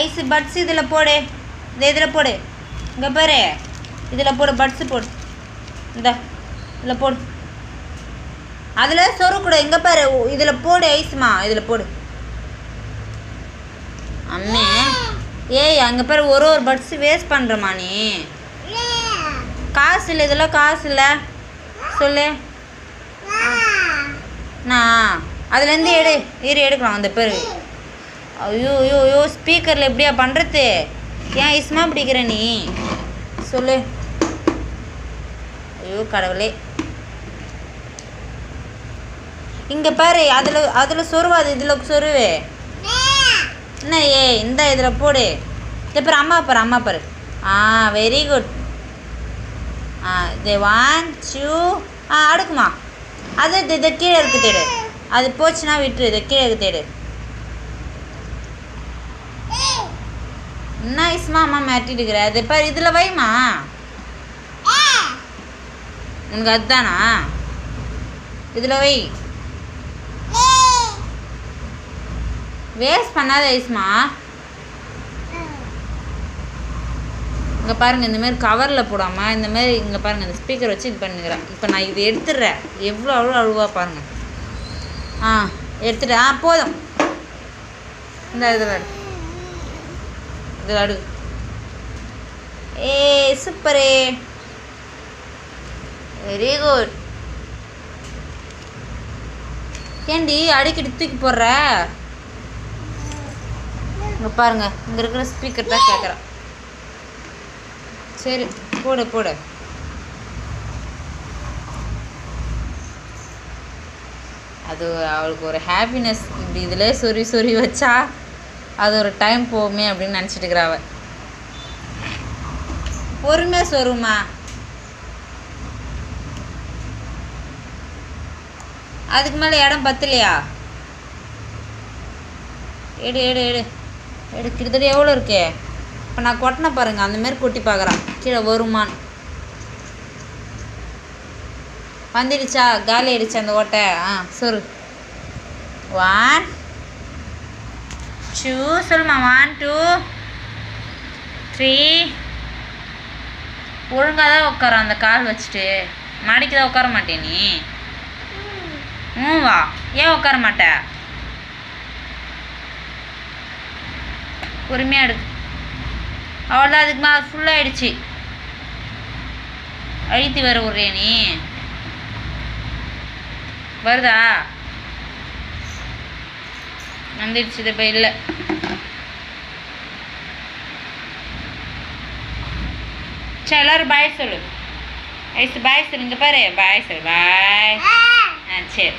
Ice puts இதில் போடு. இந்த இதில் போடு. இங்கே பாரு. இதில் போடு பட்ஸு போடு. இந்த இதில் போடு. அதில் சொருக்கூட இங்கே பாரு. இதில் போடு ஐஸ்மா இதில் போடு. அம்மே. ஏய் அங்கே பாரு. ஒரு ஒரு பட்ஸ் வேஸ்ட் பண்ணுறமா நீ? காசு இல்லை இதெல்லாம் காசு இல்லை. சொல்லு. நான். அதுலேருந்து எடு. இரு எடுக்கலாம். அந்த பேர். ஐயோ ஐயோ ஐயோ ஸ்பீக்கரில் எப்படியா பண்ணுறது ஏன் இஸ்மா பிடிக்கிற நீ? சொல்லு. ஐயோ கடவுளே. இங்கே பாரு அதில் அதில் சொருவாது இதில் சொருவு. என்ன ஏ இந்த இதில் போடு. இந்த பாரு அம்மா பாரு அம்மா பாரு. ஆ வெரி குட் ஆ இது ஒன் டூ ஆ அடுக்குமா? அது இதை இது கீழே இருக்கு தேடு. அது போச்சுன்னா விட்டுரு இது கீழே இருக்கு தேடு. என்ன இஸ்மா அம்மா மாட்டிட்டு இருக்கிற அது பாரு இதில் வைமா உனக்கு அதுதானா? இதில் வை. வேஸ்ட் பண்ணாத ஐஸ்மா. இங்கே பாருங்கள் இந்தமாரி கவரில் போடாமல் இந்தமாரி இங்கே பாருங்கள் இந்த ஸ்பீக்கர் வச்சு இது பண்ணுகிறேன் இப்போ நான் இது எடுத்துடுறேன். எவ்வளோ அவ்வளோ அழுவா பாருங்கள் ஆ எடுத்துட்டு ஆ போதும். இந்த இதில் எடு அடு. ஏ சூப்பரே வெரி குட் ஏண்டி அடிக்கடி தூக்கி போடுற? இங்கே பாருங்க இங்கே இருக்கிற ஸ்பீக்கர் தான் கேட்குறேன் சரி போடு போடு. அது அவளுக்கு ஒரு ஹாப்பினஸ் இப்படி இதில் சொறி சொறி வச்சா அது ஒரு டைம் போகுமே அப்படின்னு நினச்சிட்டு இருக்கிறாவ பொறுமையாக சொருமா. அதுக்கு மேலே இடம் பத்தலையா? எடு எடு எடு. எடு கிட்டத்தட்ட எவ்வளோ இருக்கே? இப்போ நான் கொட்டின பாருங்க அந்த மாதிரி கொட்டி பார்க்குறான். கீழே வருமான்னு வந்துடுச்சா? காலி ஆயிடுச்சு அந்த ஓட்டை. ஆ சொரு ஒன் ஷூ சொல்லுமா ஒன் டூ த்ரீ ஒழுங்காக தான் உட்காரோம். அந்த கால் வச்சுட்டு. மடிக்கு தான் உட்கார மாட்டே நீ. ம் வா ஏன் உட்கார மாட்ட? பொறுமையாக எடுக்கு அவ்வளோதான் அதுக்கு மேலே ஃபுல்லாகிடுச்சு அழுத்தி வர விட்றியா நீ. வருதா? வந்துடுச்சு இது இப்போ இல்லை. சரி எல்லாரும் பாய் சொல்லு. ஐஸ் பாய் சொல்லு. இங்கே பாரு பாய் சொல்லு பாய் ஆ சரி.